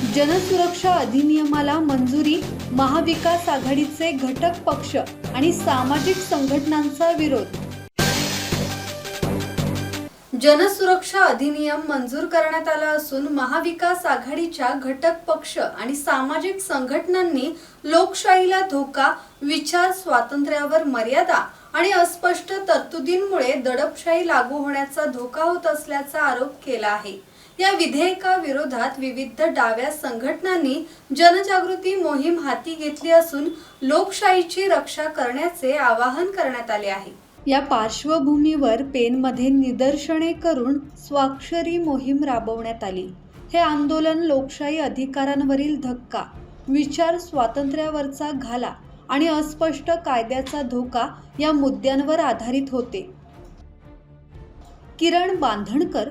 जनसुरक्षा अधिनियमाला मंजुरी महाविकास आघाडीचे घटक पक्ष आणि सामाजिक संघटनांचा विरोध. जनसुरक्षा अधिनियम मंजूर करण्यात आला असून महाविकास आघाडीच्या घटक पक्ष आणि सामाजिक संघटनांनी लोकशाहीला धोका विचार स्वातंत्र्यावर मर्यादा आणि अस्पष्ट तरतुदींमुळे दडपशाही लागू होण्याचा धोका होत असल्याचा आरोप केला आहे. या विधेयकाविरोधात विविध डाव्या संघटनांनी जनजागृती मोहीम हाती घेतली असून लोकशाहीची रक्षा करण्याचे आवाहन करण्यात आले आहे. या पार्श्वभूमीवर पेनमध्ये निदर्शने करून स्वाक्षरी मोहीम राबवण्यात आली. हे आंदोलन लोकशाही अधिकारांवरील धक्का विचार स्वातंत्र्यावरचा घाला आणि अस्पष्ट कायद्याचा धोका या मुद्द्यांवर आधारित होते. किरण बांधणकर